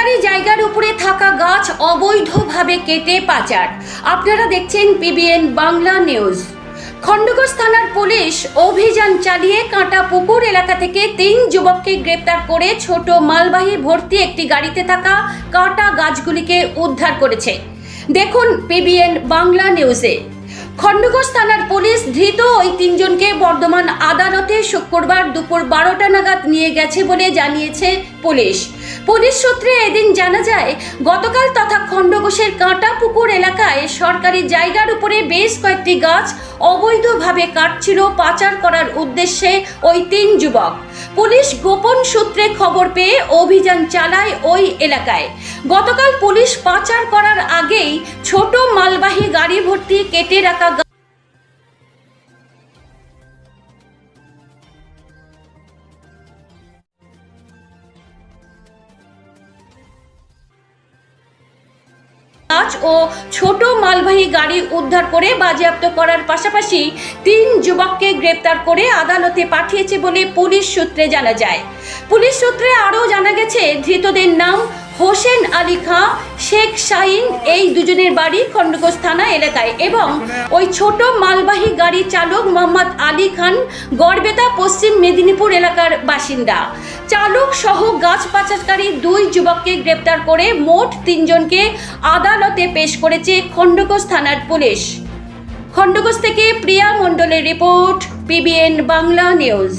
সরকারি জায়গার উপরে থাকা গাছ অবৈধভাবে কেটে পাচার। আপনারা দেখছেন পিবিএন বাংলা নিউজ। খণ্ডঘোষ থানার পুলিশ অভিযান চালিয়ে কাঁটা পুকুর এলাকা থেকে তিন যুবককে গ্রেপ্তার করে ছোট মালবাহী ভর্তি একটি গাড়িতে থাকা কাঁটা গাছগুলিকে উদ্ধার করেছে। দেখুন পিবিএন বাংলা নিউজে। খণ্ডঘোষ থানার পুলিশ ধৃত ওই তিনজনকে বর্ধমান আদালতে শুক্রবার দুপুর বারোটা নাগাদ নিয়ে গেছে বলে জানিয়েছে পুলিশ। পুলিশ সূত্রে এদিন জানা যায়, গতকাল তথা খণ্ডঘোষের কাঁটা পুকুর এলাকায় সরকারি জায়গার উপরে বেশ কয়েকটি গাছ অবৈধভাবে কাটছিল পাচার করার উদ্দেশ্যে ওই তিন যুবক। পুলিশ গোপন সূত্রে খবর পেয়ে অভিযান চালায় ওই এলাকায়। গতকাল পুলিশ পাচার করার আগেই ছোট মালবাহী গাড়ি ভর্তি কেটে রাখা ও ছোট মালবাহী গাড়ি উদ্ধার করে বাজেয়াপ্ত করার পাশাপাশি তিন যুবককে গ্রেপ্তার করে আদালতে পাঠিয়েছে বলে পুলিশ সূত্রে জানা যায়। পুলিশ সূত্রে আরও জানা গেছে, ধৃতদের নাম হোসেন আলী খাঁ, শেখ শাহিন এই দুজনের বাড়ি খণ্ডঘোষ থানা এলাকায় এবং ওই ছোট মালবাহী গাড়ি চালক মোহাম্মদ আলী খান গড়বেতা, পশ্চিম মেদিনীপুর এলাকার বাসিন্দা। চালক সহ গাছ পাচারকারী দুই যুবককে গ্রেপ্তার করে মোট তিনজনকে আদালতে পেশ করেছে খণ্ডঘোষ থানার পুলিশ। খণ্ডঘোষ থেকে প্রিয়া মণ্ডলের রিপোর্ট, পিবিএন বাংলা নিউজ।